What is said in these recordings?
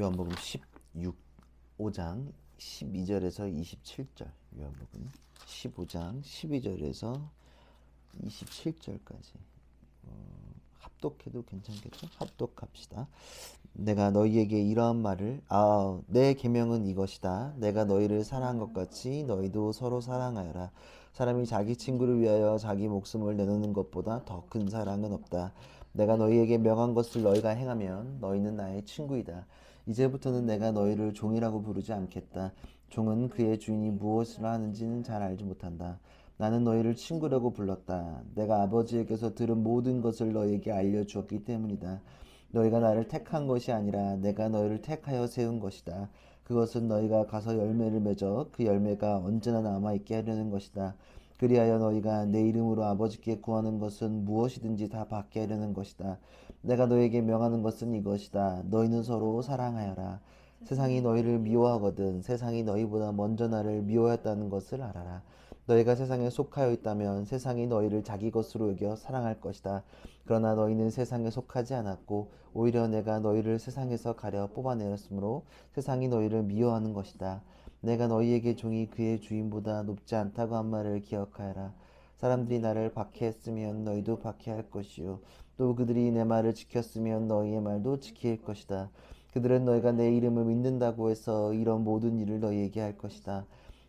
요한복음 16 5장 12절에서 27절 요한복음 15장 12절에서 27절까지 어, 합독해도 괜찮겠죠? 합독합시다. 내가 너희에게 이러한 말을 아, 내 계명은 이것이다. 내가 너희를 사랑한 것 같이 너희도 서로 사랑하여라. 사람이 자기 친구를 위하여 자기 목숨을 내놓는 것보다 더 큰 사랑은 없다. 내가 너희에게 명한 것을 너희가 행하면 너희는 나의 친구이다. 이제부터는 내가 너희를 종이라고 부르지 않겠다. 종은 그의 주인이 무엇을 하는지는 잘 알지 못한다. 나는 너희를 친구라고 불렀다. 내가 아버지에게서 들은 모든 것을 너희에게 알려주었기 때문이다. 너희가 나를 택한 것이 아니라 내가 너희를 택하여 세운 것이다. 그것은 너희가 가서 열매를 맺어 그 열매가 언제나 남아있게 하려는 것이다. 그리하여 너희가 내 이름으로 아버지께 구하는 것은 무엇이든지 다 받게 하려는 것이다. 내가 너희에게 명하는 것은 이것이다. 너희는 서로 사랑하여라. 세상이 너희를 미워하거든 세상이 너희보다 먼저 나를 미워했다는 것을 알아라. 너희가 세상에 속하여 있다면 세상이 너희를 자기 것으로 여겨 사랑할 것이다. 그러나 너희는 세상에 속하지 않았고 오히려 내가 너희를 세상에서 가려 뽑아내었으므로 세상이 너희를 미워하는 것이다. 내가 너희에게 종이 그의 주인보다 높지 않다고 한 말을 기억하여라. 사람들이 나를 박해했으면 너희도 박해할 것이요 또 그들이 내 말을 지켰으면 너희의 말도 지킬 것이다. 그들은 너희가 내 이름을 믿는다고 해서 이런 모든 일을 너희에게 할 것이다.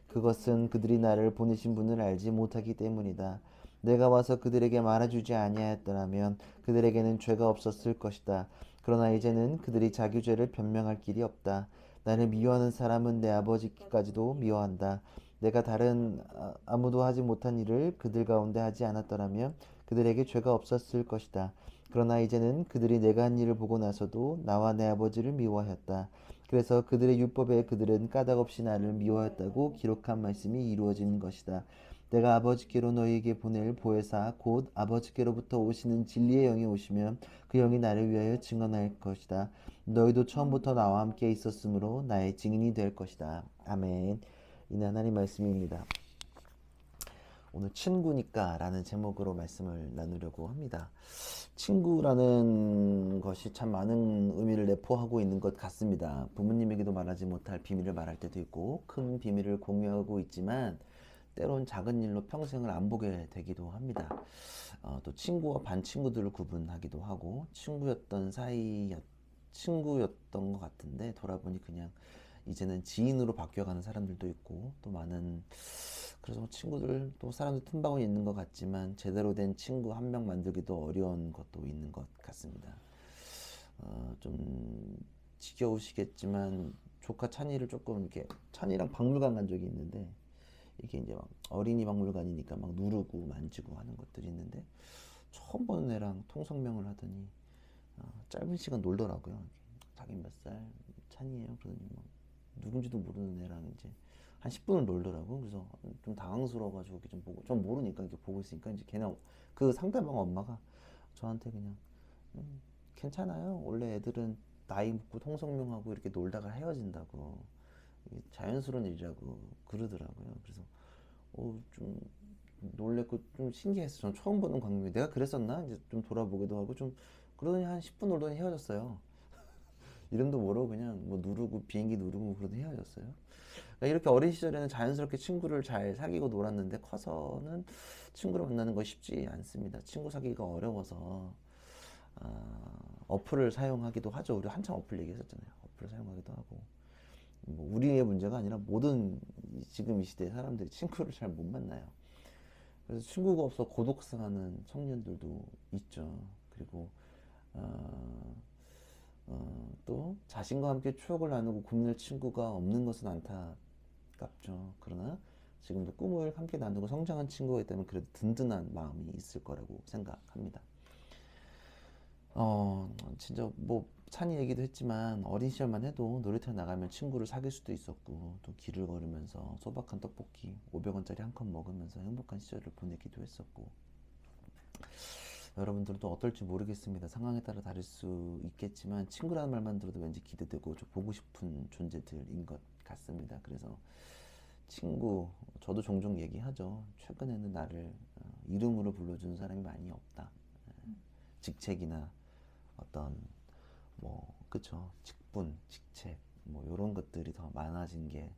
그것은 그들이 나를 보내신 분을 알지 못하기 때문이다. 내가 와서 그들에게 말해주지 아니하였더라면 그들에게는 죄가 없었을 것이다. 그러나 이제는 그들이 자기 죄를 변명할 길이 없다. 나를 미워하는 사람은 내 아버지까지도 미워한다. 내가 다른 아, 아무도 하지 못한 일을 그들 가운데 하지 않았더라면 그들에게 죄가 없었을 것이다. 그러나 이제는 그들이 내가 한 일을 보고 나서도 나와 내 아버지를 미워하였다. 그래서 그들의 율법에 그들은 까닭없이 나를 미워했다고 기록한 말씀이 이루어지는 것이다. 내가 아버지께로 너희에게 보낼 보혜사 곧 아버지께로부터 오시는 진리의 영이 오시면 그 영이 나를 위하여 증언할 것이다. 너희도 처음부터 나와 함께 있었으므로 나의 증인이 될 것이다. 아멘. 이는 하나님 말씀입니다. 오늘 친구니까 라는 제목으로 말씀을 나누려고 합니다. 친구라는 것이 참 많은 의미를 내포하고 있는 것 같습니다. 부모님에게도 말하지 못할 비밀을 말할 때도 있고, 큰 비밀을 공유하고 있지만, 때론 작은 일로 평생을 안 보게 되기도 합니다. 어, 또 친구와 반 친구들을 구분하기도 하고, 친구였던 사이였, 친구였던 것 같은데, 돌아보니 그냥 이제는 지인으로 바뀌어가는 사람들도 있고, 또 많은 그래서 친구들 또 사람들 틈바구니 있는 것 같지만 제대로 된 친구 한 명 만들기도 어려운 것도 있는 것 같습니다. 어, 좀 지겨우시겠지만 조카 찬이를 조금 이렇게 찬이랑 박물관 간 적이 있는데 이게 이제 막 어린이 박물관이니까 막 누르고 만지고 하는 것들이 있는데 처음 보는 애랑 통성명을 하더니 어, 짧은 시간 놀더라고요. 자기 몇 살 찬이에요. 그러더니 막 누군지도 모르는 애랑 이제 한 10분을 놀더라고. 그래서 좀 당황스러워가지고 이렇게 좀 보고, 좀 모르니까 이렇게 보고 있으니까 이제 걔네 그 상대방 엄마가 저한테 그냥 음, 괜찮아요. 원래 애들은 나이 묻고 통성명하고 이렇게 놀다가 헤어진다고 자연스러운 일이라고 그러더라고요. 그래서 어, 좀 놀랬고 좀 신기했어. 전 처음 보는 광경이 내가 그랬었나? 이제 좀 돌아보기도 하고 좀 그러더니 한 10분 놀더니 헤어졌어요. 이름도 모르고 그냥 뭐 누르고 비행기 누르고 그러더니 헤어졌어요. 그러니까 이렇게 어린 시절에는 자연스럽게 친구를 잘 사귀고 놀았는데 커서는 친구를 만나는 거 쉽지 않습니다. 친구 사귀기가 어려워서 아, 어플을 사용하기도 하죠. 우리 한참 어플 얘기했었잖아요. 어플을 사용하기도 하고 뭐 우리의 문제가 아니라 모든 이- 지금 이 시대의 사람들이 친구를 잘 못 만나요. 그래서 친구가 없어 고독상하는 청년들도 있죠. 그리고 어, 어, 또 자신과 함께 추억을 나누고 고민할 친구가 없는 것은 안타깝죠. 그러나 지금도 꿈을 함께 나누고 성장한 친구가 있다면 그래도 든든한 마음이 있을 거라고 생각합니다. 어, 진짜 뭐 찬이 얘기도 했지만 어린 시절만 해도 놀이터에 나가면 친구를 사귈 수도 있었고 또 길을 걸으면서 소박한 떡볶이 500원짜리 한 컵 먹으면서 행복한 시절을 보내기도 했었고 여러분들도 어떨지 모르겠습니다. 상황에 따라 다를 수 있겠지만 친구라는 말만 들어도 왠지 기대되고 좀 보고 싶은 존재들인 것 같습니다. 그래서 친구 저도 종종 얘기하죠. 최근에는 나를 어, 이름으로 불러주는 사람이 많이 없다. 예, 직책이나 어떤 뭐 그쵸 직- 직분, 직책 뭐 이런 것들이 더 많아진 게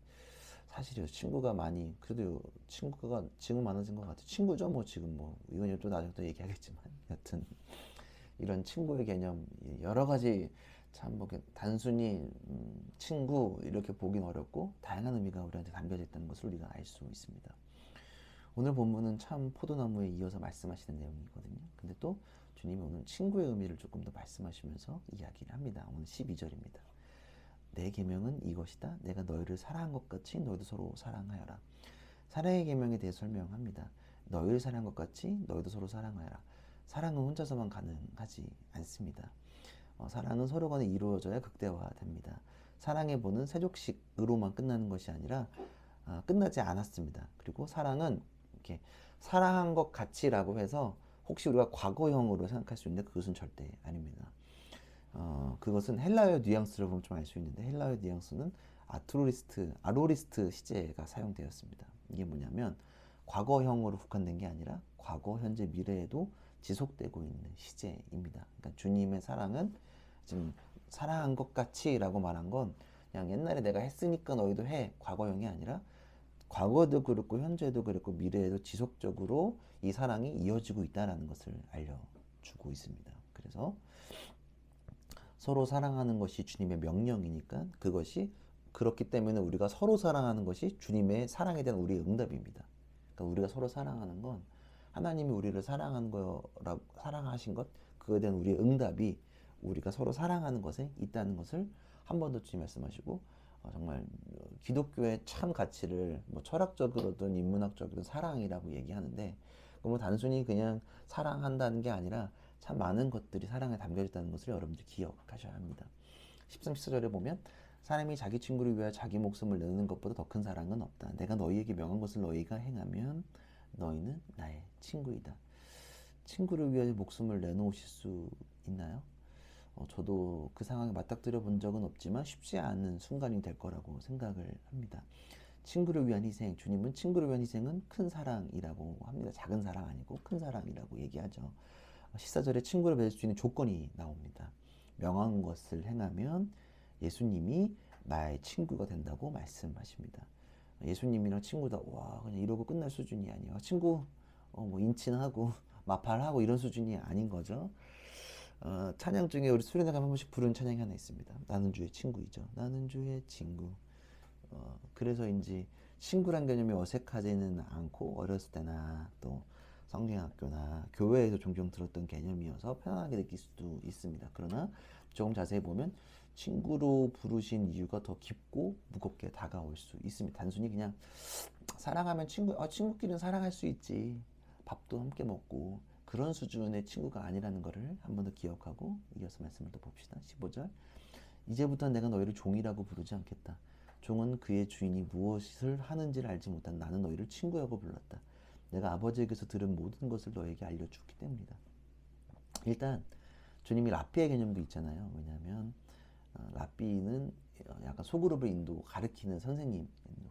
사실이에요. 친구가 많이 그래도 친구가 지금 많아진 것 같아요. 친구죠, 뭐 지금 뭐 이건 또 나중에 또 얘기하겠지만 여튼 이런 친구의 개념 여러 가지 참 뭐 단순히 음, 친구 이렇게 보긴 어렵고 다양한 의미가 우리한테 담겨져 있다는 것을 우리가 알 수 있습니다. 오늘 본문은 참 포도나무에 이어서 말씀하시는 내용이거든요. 근데 또 주님이 오늘 친구의 의미를 조금 더 말씀하시면서 이야기를 합니다. 오늘 12절입니다. 내 계명은 이것이다. 내가 너희를 사랑한 것 같이 너희도 서로 사랑하여라. 사랑의 계명에 대해 설명합니다. 너희를 사랑한 것 같이 너희도 서로 사랑하여라. 사랑은 혼자서만 가능하지 않습니다. 어, 사랑은 서로 간에 이루어져야 극대화됩니다. 사랑의 본은 세족식으로만 끝나는 것이 아니라 아, 끝나지 않았습니다. 그리고 사랑은 이렇게 사랑한 것 같이라고 해서 혹시 우리가 과거형으로 생각할 수 있는데 그것은 절대 아닙니다. 어, 그것은 헬라어 뉘앙스를 보면 좀 알 수 있는데 헬라어 뉘앙스는 아트로리스트, 아로리스트 시제가 사용되었습니다. 이게 뭐냐면 과거형으로 국한된 게 아니라 과거, 현재, 미래에도 지속되고 있는 시제입니다. 그러니까 주님의 사랑은 지금 사랑한 것 같이라고 말한 건 그냥 옛날에 내가 했으니까 너희도 해 과거형이 아니라 과거도 그렇고 현재도 그렇고 미래에도 지속적으로 이 사랑이 이어지고 있다라는 것을 알려주고 있습니다. 그래서 서로 사랑하는 것이 주님의 명령이니까 그것이 그렇기 때문에 우리가 서로 사랑하는 것이 주님의 사랑에 대한 우리의 응답입니다. 그러니까 우리가 서로 사랑하는 건 하나님이 우리를 사랑한 거라 사랑하신 것 그거에 대한 우리의 응답이 우리가 서로 사랑하는 것에 있다는 것을 한 번 더 주님 말씀하시고 어, 정말 기독교의 참 가치를 뭐 철학적으로든 인문학적으로든 사랑이라고 얘기하는데 그뭐 단순히 그냥 사랑한다는 게 아니라 참 많은 것들이 사랑에 담겨 있다는 것을 여러분들 기억하셔야 합니다. 13, 14절에 보면 사람이 자기 친구를 위하여 자기 목숨을 내는 것보다 더 큰 사랑은 없다. 내가 너희에게 명한 것을 너희가 행하면 너희는 나의 친구이다. 친구를 위하여 목숨을 내놓으실 수 있나요? 어, 저도 그 상황에 맞닥뜨려 본 적은 없지만 쉽지 않은 순간이 될 거라고 생각을 합니다. 친구를 위한 희생, 주님은 친구를 위한 희생은 큰 사랑이라고 합니다. 작은 사랑 아니고 큰 사랑이라고 얘기하죠. 14절에 친구를 맺을 수 있는 조건이 나옵니다. 명한 것을 행하면 예수님이 나의 친구가 된다고 말씀하십니다. 예수님이랑 친구다. 와, 그냥 이러고 끝날 수준이 아니야. 친구, 어, 뭐, 인친하고, 마팔하고 이런 수준이 아닌 거죠. 어, 찬양 중에 우리 수련회 가면 한 번씩 부르는 찬양이 하나 있습니다. 나는 주의 친구이죠. 나는 주의 친구. 어, 그래서인지 친구란 개념이 어색하지는 않고 어렸을 때나 또 성경학교나 교회에서 종종 들었던 개념이어서 편안하게 느낄 수도 있습니다. 그러나 조금 자세히 보면 친구로 부르신 이유가 더 깊고 무겁게 다가올 수 있습니다. 단순히 그냥 사랑하면 친구, 어, 친구끼리는 사랑할 수 있지. 밥도 함께 먹고 그런 수준의 친구가 아니라는 것을 한 번 더 기억하고 이어서 말씀을 또 봅시다. 15절. 이제부터 내가 너희를 종이라고 부르지 않겠다. 종은 그의 주인이 무엇을 하는지를 알지 못한 나는 너희를 친구라고 불렀다. 내가 아버지에게서 들은 모든 것을 너에게 알려주기 때문이다. 일단 주님이 라삐의 개념도 있잖아요. 왜냐하면 어, 라삐는 어, 약간 소그룹을 인도 가르치는 선생님,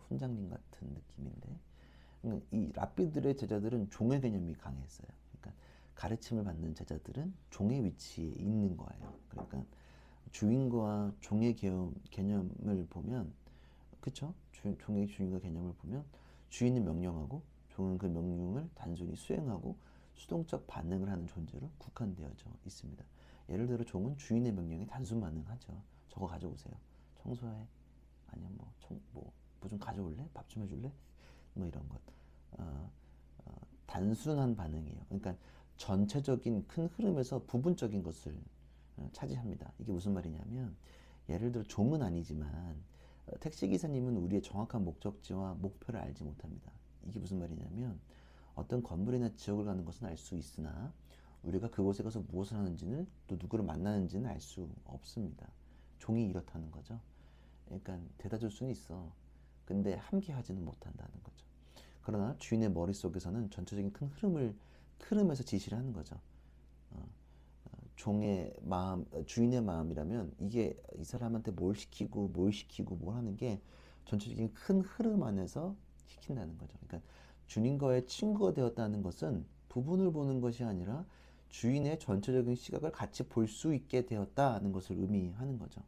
훈장님 같은 느낌인데 그러니까 이 라삐들의 제자들은 종의 개념이 강했어요. 그러니까 가르침을 받는 제자들은 종의 위치에 있는 거예요. 그러니까 주인과 종의 개념, 개념을 보면 그쵸? 주, 종의 주인과 개념을 보면 주인은 명령하고 종은 그 명령을 단순히 수행하고 수동적 반응을 하는 존재로 국한되어져 있습니다. 예를 들어 종은 주인의 명령에 단순 반응하죠. 저거 가져오세요. 청소해. 아니면 뭐, 청, 뭐, 뭐 좀 가져올래? 밥 좀 해줄래? 뭐 이런 것. 어, 어, 단순한 반응이에요. 그러니까 전체적인 큰 흐름에서 부분적인 것을 어, 차지합니다. 이게 무슨 말이냐면, 예를 들어 종은 아니지만, 어, 택시기사님은 우리의 정확한 목적지와 목표를 알지 못합니다. 이게 무슨 말이냐면 어떤 건물이나 지역을 가는 것은 알 수 있으나 우리가 그곳에 가서 무엇을 하는지는 또 누구를 만나는지는 알 수 없습니다. 종이 이렇다는 거죠. 그러니까 대다 줄 수는 있어. 근데 함께 하지는 못한다는 거죠. 그러나 주인의 머릿속에서는 전체적인 큰 흐름을 흐름에서 지시를 하는 거죠. 어, 어, 종의 마음, 어, 주인의 마음이라면 이게 이 사람한테 뭘 시키고 뭘 시키고 뭘 하는 게 전체적인 큰 흐름 안에서 시킨다는 거죠. 그러니까 주님과의 친구가 되었다는 것은 부분을 보는 것이 아니라 주인의 전체적인 시각을 같이 볼 수 있게 되었다는 것을 의미하는 거죠.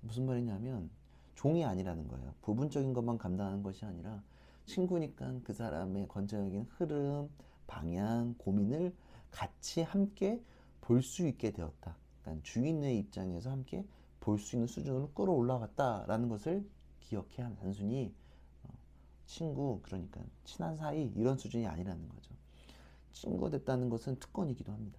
무슨 말이냐면 종이 아니라는 거예요. 부분적인 것만 감당하는 것이 아니라 친구니까 그 사람의 건전적인 흐름, 방향, 고민을 같이 함께 볼 수 있게 되었다. 그러니까 주인의 입장에서 함께 볼 수 있는 수준으로 끌어올라갔다라는 것을 기억해야. 단순히 어, 친구 그러니까 친한 사이 이런 수준이 아니라는 거죠. 친구가 됐다는 것은 특권이기도 합니다.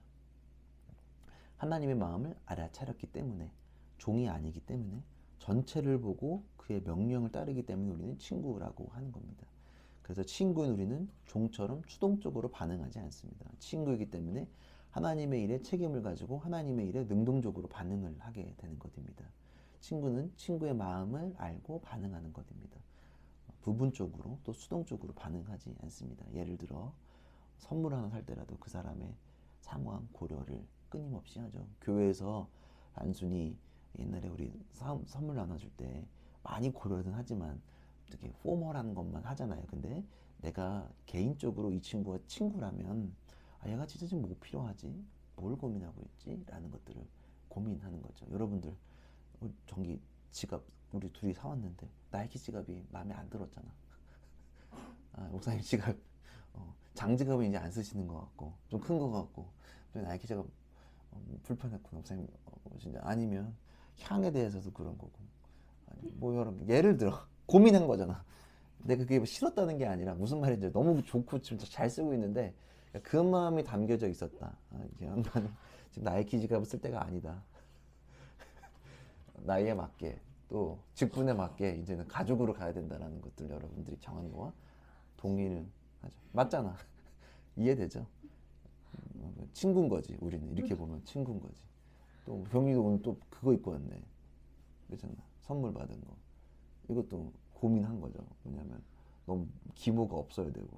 하나님의 마음을 알아차렸기 때문에 종이 아니기 때문에 전체를 보고 그의 명령을 따르기 때문에 우리는 친구라고 하는 겁니다. 그래서 친구인 우리는 종처럼 추동적으로 반응하지 않습니다. 친구이기 때문에 하나님의 일에 책임을 가지고 하나님의 일에 능동적으로 반응을 하게 되는 것입니다. 친구는 친구의 마음을 알고 반응하는 것입니다. 부분적으로 또 수동적으로 반응하지 않습니다. 예를 들어 선물 하나 살 때라도 그 사람의 상황 고려를 끊임없이 하죠. 교회에서 단순히 옛날에 우리 사- 선물 나눠줄 때 많이 고려는 하지만 되게 포멀한 것만 하잖아요. 근데 내가 개인적으로 이 친구가 친구라면 아, 얘가 진짜 지금 뭐 필요하지? 뭘 고민하고 있지? 라는 것들을 고민하는 거죠. 여러분들 전기 지갑 우리 둘이 사왔는데 나이키 지갑이 마음에 안 들었잖아. 아, 목사님 지갑 어, 장지갑은 이제 안 쓰시는 것 같고 좀 큰 것 같고 좀 나이키 지갑 어, 뭐 불편했구나 목사님 어, 진짜 아니면 향에 대해서도 그런 거고 아니, 뭐 여러 예를 들어 고민한 거잖아. 근데 그게 뭐 싫었다는 게 아니라 무슨 말인지 너무 좋고 진짜 잘 쓰고 있는데 그 마음이 담겨져 있었다. 아, 이 양반은 지금 나이키 지갑을 쓸 때가 아니다. 나이에 맞게 또 직분에 맞게 이제는 가족으로 가야 된다는 것들 여러분들이 정한 거와 동의는 하죠. 맞잖아. 이해되죠? 음, 친구인 거지 우리는 이렇게 보면 친구인 거지. 또 병이도 오늘 또 그거 입고 왔네. 그잖아. 선물 받은 거. 이것도 고민한 거죠. 왜냐면 너무 기모가 없어야 되고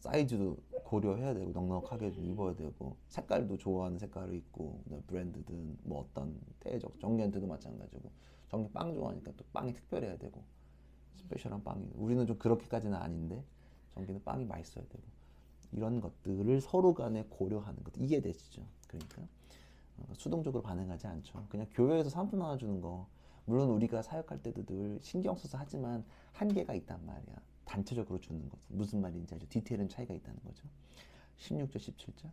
사이즈도 고려해야 되고 넉넉하게 좀 입어야 되고 색깔도 좋아하는 색깔을 입고 그다음에 브랜드든 뭐 어떤 대적 정리한테도 마찬가지고 정리 빵 좋아하니까 또 빵이 특별해야 되고 스페셜한 빵이 우리는 좀 그렇게까지는 아닌데 정기는 빵이 맛있어야 되고 이런 것들을 서로 간에 고려하는 것 이해되시죠? 그러니까 어, 수동적으로 반응하지 않죠. 그냥 교회에서 상품 나눠주는 거 물론 우리가 사역할 때도 늘 신경 써서 하지만 한계가 있단 말이야. 단체적으로 주는 것 무슨 말인지 알죠? 디테일은 차이가 있다는 거죠. 16절 17절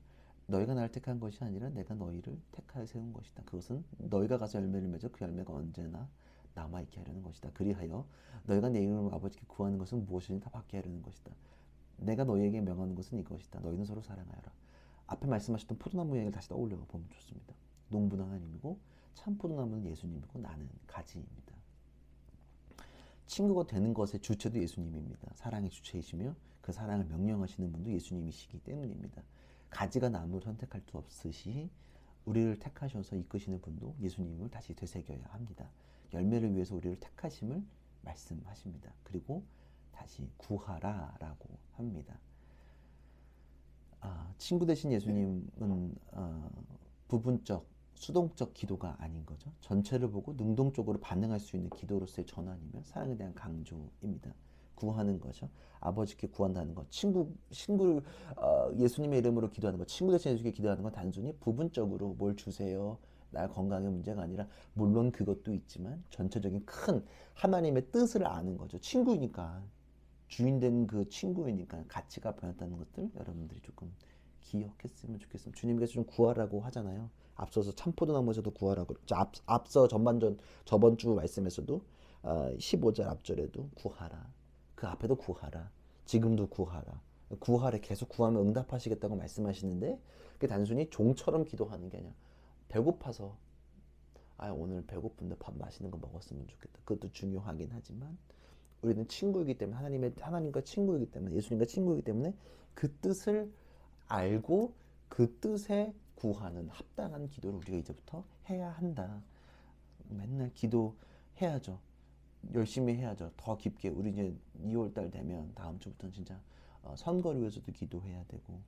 너희가 나를 택한 것이 아니라 내가 너희를 택하여 세운 것이다. 그것은 너희가 가서 열매를 맺어 그 열매가 언제나 남아있게 하려는 것이다. 그리하여 너희가 내 이름으로 아버지께 구하는 것은 무엇이든 다 받게 하려는 것이다. 내가 너희에게 명하는 것은 이것이다. 너희는 서로 사랑하여라. 앞에 말씀하셨던 포도나무 이야기를 다시 떠올려 보면 좋습니다. 농부는 하나님이고 참 포도나무는 예수님이고 나는 가지입니다. 친구가 되는 것의 주체도 예수님입니다. 사랑의 주체이시며 그 사랑을 명령하시는 분도 예수님이시기 때문입니다. 가지가 나무를 선택할 수 없으시 우리를 택하셔서 이끄시는 분도 예수님을 다시 되새겨야 합니다. 열매를 위해서 우리를 택하심을 말씀하십니다. 그리고 다시 구하라라고 합니다. 아, 친구 되신 예수님은 어, 부분적, 수동적 기도가 아닌 거죠. 전체를 보고 능동적으로 반응할 수 있는 기도로서의 전환이며 사랑에 대한 강조입니다. 구하는 거죠. 아버지께 구한다는 것, 친구, 친구를 어, 예수님의 이름으로 기도하는 것, 친구 대신 예수께 기도하는 건 단순히 부분적으로 뭘 주세요. 날 건강의 문제가 아니라 물론 그것도 있지만 전체적인 큰 하나님의 뜻을 아는 거죠. 친구니까 주인 된 그 친구이니까 가치가 변했다는 것들 여러분들이 조금 기억했으면 좋겠습니다. 주님께서 좀 구하라고 하잖아요. 앞서서 참포도 나무에서도 구하라고 그랬죠. 앞, 앞서 전반전 저번 주 말씀에서도 어, 15절 앞절에도 구하라. 그 앞에도 구하라. 지금도 구하라. 구하래 계속 구하면 응답하시겠다고 말씀하시는데 그게 단순히 종처럼 기도하는 게 아니라 배고파서 아 오늘 배고픈데 밥 맛있는 거 먹었으면 좋겠다. 그것도 중요하긴 하지만 우리는 친구이기 때문에 하나님의 하나님과 친구이기 때문에 예수님과 친구이기 때문에 그 뜻을 알고 그 뜻에 구하는 합당한 기도를 우리가 이제부터 해야 한다. 맨날 기도해야죠. 열심히 해야죠. 더 깊게 우리 이제 2월 달 되면 다음 주부터는 진짜 어, 선거를 위해서도 기도해야 되고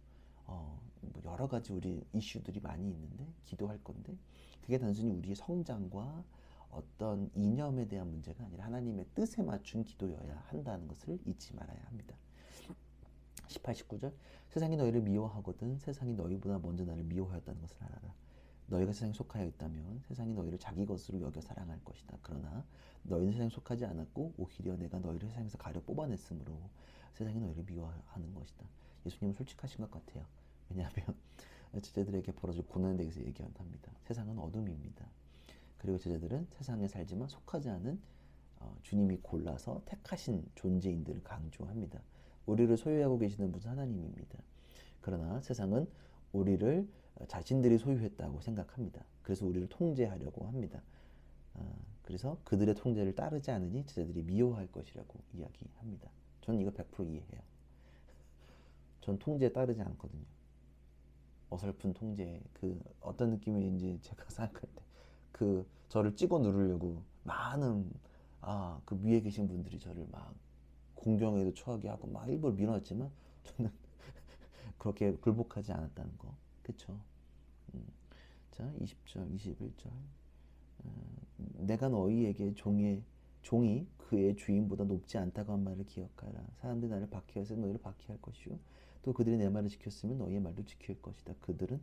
어, 뭐 여러 가지 우리 이슈들이 많이 있는데 기도할 건데 그게 단순히 우리의 성장과 어떤 이념에 대한 문제가 아니라 하나님의 뜻에 맞춘 기도여야 한다는 것을 잊지 말아야 합니다. 18, 19절 세상이 너희를 미워하거든 세상이 너희보다 먼저 나를 미워하였다는 것을 알아라. 너희가 세상에 속하여 있다면 세상이 너희를 자기 것으로 여겨 사랑할 것이다. 그러나 너희는 세상에 속하지 않았고 오히려 내가 너희를 세상에서 가려 뽑아냈으므로 세상이 너희를 미워하는 것이다. 예수님은 솔직하신 것 같아요. 왜냐하면 제자들에게 벌어질 고난에 대해서 얘기합니다. 세상은 어둠입니다. 그리고 제자들은 세상에 살지만 속하지 않은 어, 주님이 골라서 택하신 존재인들을 강조합니다. 우리를 소유하고 계시는 분은 하나님입니다. 그러나 세상은 우리를 자신들이 소유했다고 생각합니다. 그래서 우리를 통제하려고 합니다. 아, 그래서 그들의 통제를 따르지 않으니 제자들이 미워할 것이라고 이야기합니다. 저는 이거 100% 이해해요. 전 통제에 따르지 않거든요. 어설픈 통제, 그 어떤 느낌인지 제가 생각할 때, 그 저를 찍어 누르려고 많은 아 그 위에 계신 분들이 저를 막 공경에도 처하게 하고 막 일부러 밀어냈지만 저는 그렇게 굴복하지 않았다는 거, 그렇죠? 음. 자, 20절, 21절. 어, 내가 너희에게 종의 종이 그의 주인보다 높지 않다고 한 말을 기억하라. 사람들이 나를 박해해서 너희를 박해할 것이요. 또 그들이 내 말을 지켰으면 너희의 말도 지킬 것이다. 그들은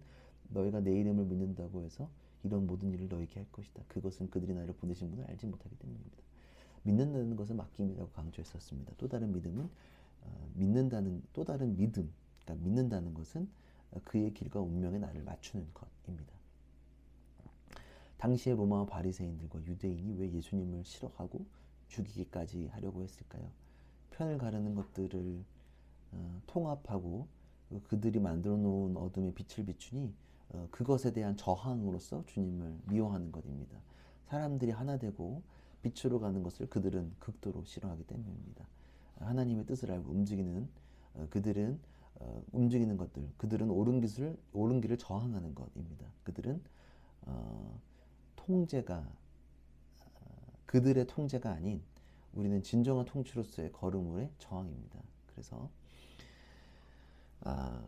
너희가 내 이름을 믿는다고 해서 이런 모든 일을 너희에게 할 것이다. 그것은 그들이 나를 보내신 분을 알지 못하기 때문입니다. 믿는다는 것은 맡김이라고 강조했었습니다. 또 다른 믿음은 어, 믿는다는 또 다른 믿음, 그러니까 믿는다는 것은 그의 길과 운명에 나를 맞추는 것입니다. 당시의 로마 바리새인들과 유대인이 왜 예수님을 싫어하고 죽이기까지 하려고 했을까요? 편을 가르는 것들을 어, 통합하고 그들이 만들어 놓은 어둠의 빛을 비추니 어, 그것에 대한 저항으로서 주님을 미워하는 것입니다. 사람들이 하나 되고 빛으로 가는 것을 그들은 극도로 싫어하기 때문입니다. 하나님의 뜻을 알고 움직이는 어, 그들은 어, 움직이는 것들, 그들은 옳은 길을 옳은 길을 저항하는 것입니다. 그들은 어, 통제가 어, 그들의 통제가 아닌 우리는 진정한 통치로서의 걸음울의 저항입니다. 그래서 아,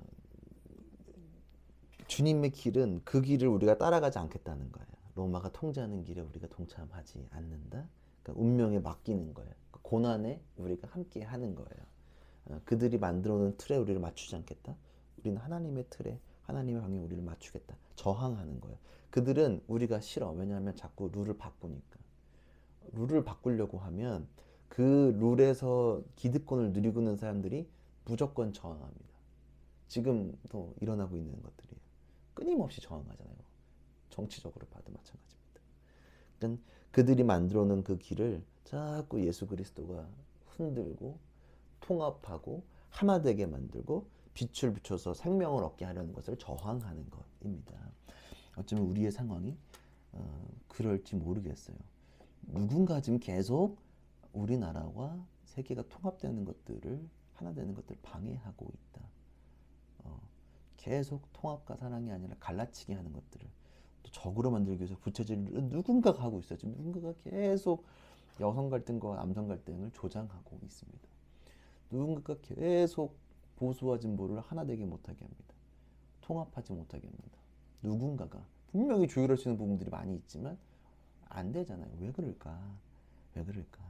주님의 길은 그 길을 우리가 따라가지 않겠다는 거예요. 로마가 통제하는 길에 우리가 동참하지 않는다. 그러니까 운명에 맡기는 거예요. 그 고난에 우리가 함께 하는 거예요. 어, 그들이 만들어 놓은 틀에 우리를 맞추지 않겠다. 우리는 하나님의 틀에 하나님의 방향에 우리를 맞추겠다. 저항하는 거예요. 그들은 우리가 싫어. 왜냐하면 자꾸 룰을 바꾸니까. 룰을 바꾸려고 하면 그 룰에서 기득권을 누리고 있는 사람들이 무조건 저항합니다. 지금도 일어나고 있는 것들이에요. 끊임없이 저항하잖아요. 정치적으로 봐도 마찬가지입니다. 그러니까 그들이 만들어 놓은 그 길을 자꾸 예수 그리스도가 흔들고 통합하고 하나 되게 만들고 빛을 비춰서 생명을 얻게 하려는 것을 저항하는 것입니다. 어쩌면 우리의 상황이 어, 그럴지 모르겠어요. 누군가 지금 계속 우리나라와 세계가 통합되는 것들을 하나 되는 것들을 방해하고 있다. 어, 계속 통합과 사랑이 아니라 갈라치기 하는 것들을 또 적으로 만들기 위해서 부처질을 누군가가 하고 있어요. 지금 누군가가 계속 여성 갈등과 남성 갈등을 조장하고 있습니다. 누군가가 계속 보수와 진보를 하나 되게 못하게 합니다. 통합하지 못하게 합니다. 누군가가 분명히 조율할 수 있는 부분들이 많이 있지만 안 되잖아요. 왜 그럴까? 왜 그럴까?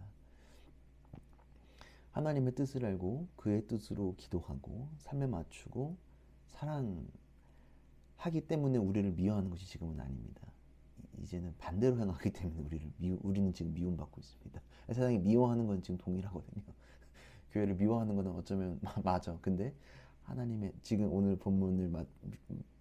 하나님의 뜻을 알고 그의 뜻으로 기도하고 삶에 맞추고 사랑 하기 때문에 우리를 미워하는 것이 지금은 아닙니다. 이제는 반대로 행하기 때문에 우리를 미 우리는 지금 미움받고 있습니다. 세상이 미워하는 건 지금 동일하거든요. 교회를 미워하는 것은 어쩌면 맞아. 근데 하나님의 지금 오늘 본문을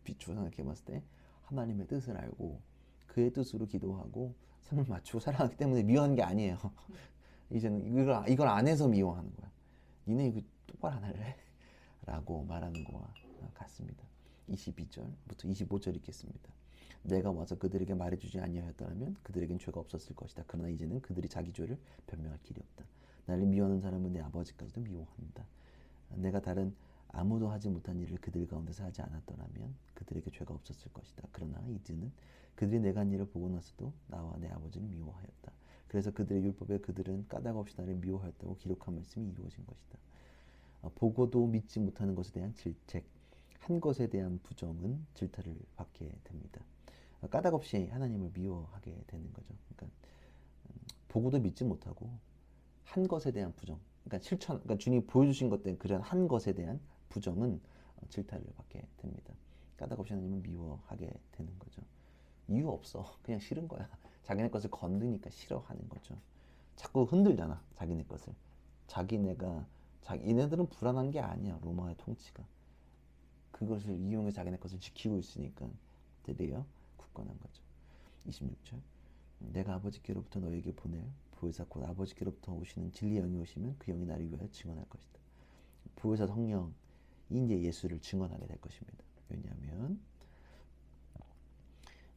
비추어 생각해 봤을 때 하나님의 뜻을 알고 그의 뜻으로 기도하고 삶을 맞추고 살아가기 때문에 미워하는 게 아니에요. 이제는 이걸 이걸 안 해서 미워하는 거야. 니네 이거 똑바로 안 할래? 라고 말하는 거와 같습니다. 22절부터 25절 읽겠습니다. 내가 와서 그들에게 말해주지 아니하였더라면 그들에겐 죄가 없었을 것이다. 그러나 이제는 그들이 자기 죄를 변명할 길이 없다. 나를 미워하는 사람은 내 아버지까지도 미워한다. 내가 다른 아무도 하지 못한 일을 그들 가운데서 하지 않았더라면 그들에게 죄가 없었을 것이다. 그러나 이제는 그들이 내가 한 일을 보고 나서도 나와 내 아버지를 미워하였다. 그래서 그들의 율법에 그들은 까닭 없이 나를 미워하였다고 기록한 말씀이 이루어진 것이다. 어, 보고도 믿지 못하는 것에 대한 질책, 한 것에 대한 부정은 질타를 받게 됩니다. 어, 까닭 없이 하나님을 미워하게 되는 거죠. 그러니까 음, 보고도 믿지 못하고 한 것에 대한 부정, 그러니까 실천, 그러니까 주님이 보여주신 것때 그런 한 것에 대한 부정은 어, 질타를 받게 됩니다. 까닭 없이 하나님을 미워하게 되는 거죠. 이유 없어. 그냥 싫은 거야. 자기네 것을 건드니까 싫어하는 거죠. 자꾸 흔들잖아. 자기네 것을. 자기네가 자기 얘네들은 불안한 게 아니야. 로마의 통치가. 그것을 이용해 자기네 것을 지키고 있으니까 드디어 굳건한 거죠. 26절. 내가 아버지께로부터 너에게 보낼 보혜사 곧 아버지께로부터 오시는 진리의 영이 오시면 그 영이 나를 위하여 증언할 것이다. 보혜사 성령이 이제 예수를 증언하게 될 것입니다. 왜냐하면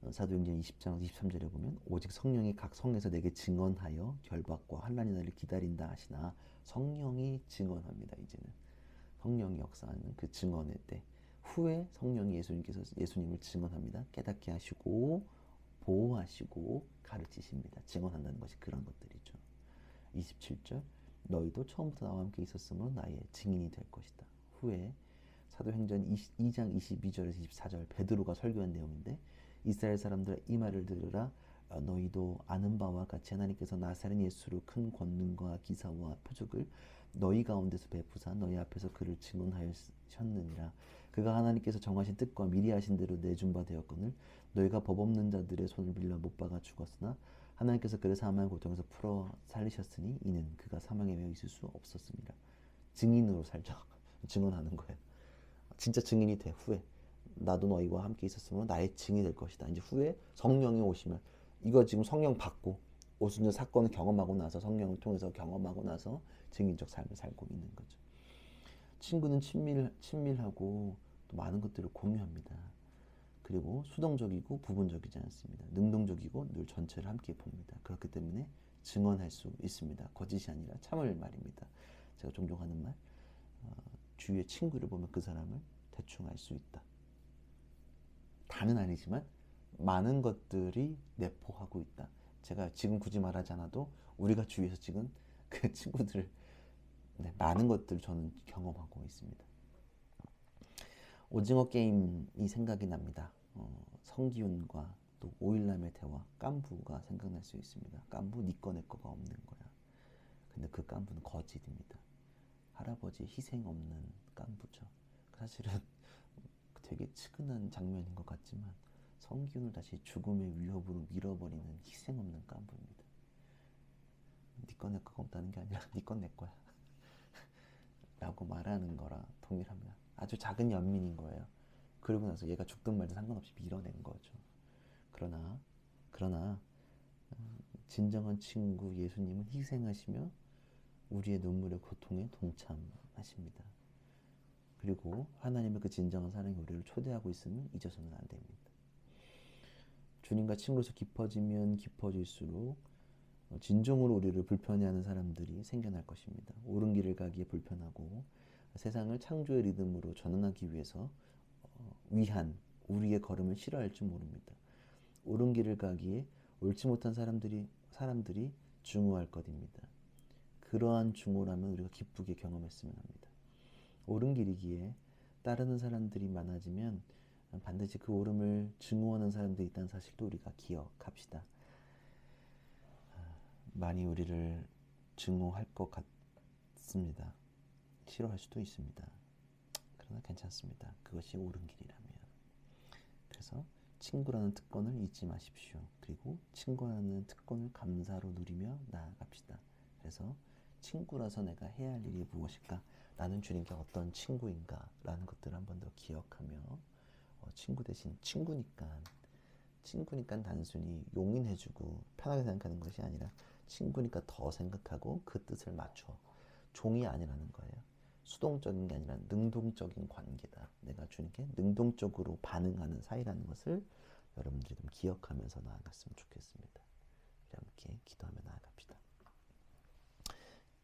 어, 사도행전 20장 23절에 보면 오직 성령이 각 성에서 내게 증언하여 결박과 환란이 나를 기다린다 하시나 성령이 증언합니다. 이제는 성령이 역사하는 그 증언의 때 후에 성령이 예수님께서 예수님을 증언합니다. 깨닫게 하시고 보호하시고 가르치십니다. 증언한다는 것이 그런 것들이죠. 27절 너희도 처음부터 나와 함께 있었으므로 나의 증인이 될 것이다. 후에 사도행전 20, 2장 22절에서 24절 베드로가 설교한 내용인데 이스라엘 사람들 이 말을 들으라 어, 너희도 아는 바와 같이 하나님께서 나사렛 예수로 큰 권능과 기사와 표적을 너희 가운데서 베푸사 너희 앞에서 그를 증언하였느니라 그가 하나님께서 정하신 뜻과 미리 하신 대로 내준 바 되었거늘 너희가 법 없는 자들의 손을 빌려 못 박아 죽었으나 하나님께서 그를 사망의 고통에서 풀어 살리셨으니 이는 그가 사망에 매여 있을 수 없었습니다 증인으로 살자 증언하는 거예요 진짜 증인이 돼 후에 나도 너희와 함께 있었으므로 나의 증인이 될 것이다. 이제 후에 성령이 오시면 이거 지금 성령 받고 오순절 사건을 경험하고 나서 성령을 통해서 경험하고 나서 증인적 삶을 살고 있는 거죠. 친구는 친밀 친밀하고 또 많은 것들을 공유합니다. 그리고 수동적이고 부분적이지 않습니다. 능동적이고 늘 전체를 함께 봅니다. 그렇기 때문에 증언할 수 있습니다. 거짓이 아니라 참을 말입니다. 제가 종종 하는 말, 어, 주위의 친구를 보면 그 사람을 대충 알 수 있다. 다는 아니지만 많은 것들이 내포하고 있다. 제가 지금 굳이 말하지 않아도 우리가 주위에서 지금 그 친구들 네, 많은 것들 저는 경험하고 있습니다. 오징어 게임이 생각이 납니다. 어, 성기훈과 또 오일남의 대화, 깐부가 생각날 수 있습니다. 깐부 니꺼 내 거가 없는 거야. 근데 그 깐부는 거짓입니다. 할아버지 희생 없는 깐부죠. 사실은 되게 측은한 장면인 것 같지만 성기훈을 다시 죽음의 위협으로 밀어버리는 희생 없는 깐부입니다. 니꺼 내 거가 없다는 게 아니라 니꺼 내 거야. 라고 말하는 거랑 동일합니다. 아주 작은 연민인 거예요. 그러고 나서 얘가 죽든 말든 상관없이 밀어낸 거죠. 그러나, 그러나, 음, 진정한 친구 예수님은 희생하시며 우리의 눈물의 고통에 동참하십니다. 그리고 하나님의 그 진정한 사랑이 우리를 초대하고 있으면 잊어서는 안 됩니다. 주님과 친구로서 깊어지면 깊어질수록 어, 진정으로 우리를 불편해하는 사람들이 생겨날 것입니다. 옳은 길을 가기에 불편하고 세상을 창조의 리듬으로 전환하기 위해서 어, 위한 우리의 걸음을 싫어할지 모릅니다. 옳은 길을 가기에 옳지 못한 사람들이 사람들이 증오할 것입니다. 그러한 증오라면 우리가 기쁘게 경험했으면 합니다. 옳은 길이기에 따르는 사람들이 많아지면 반드시 그 옳음을 증오하는 사람들이 있다는 사실도 우리가 기억합시다. 많이 우리를 증오할 것 같습니다. 싫어할 수도 있습니다. 그러나 괜찮습니다. 그것이 옳은 길이라면. 그래서 친구라는 특권을 잊지 마십시오. 그리고 친구라는 특권을 감사로 누리며 나아갑시다. 그래서 친구라서 내가 해야 할 일이 무엇일까? 나는 주님께 어떤 친구인가? 라는 것들을 한 번 더 기억하며 어, 친구 대신 친구니까 친구니까 단순히 용인해주고 편하게 생각하는 것이 아니라 친구니까 더 생각하고 그 뜻을 맞춰 종이 아니라는 거예요. 수동적인 게 아니라 능동적인 관계다. 내가 주님께 능동적으로 반응하는 사이라는 것을 여러분들이 좀 기억하면서 나아갔으면 좋겠습니다. 함께 기도하며 나아갑시다.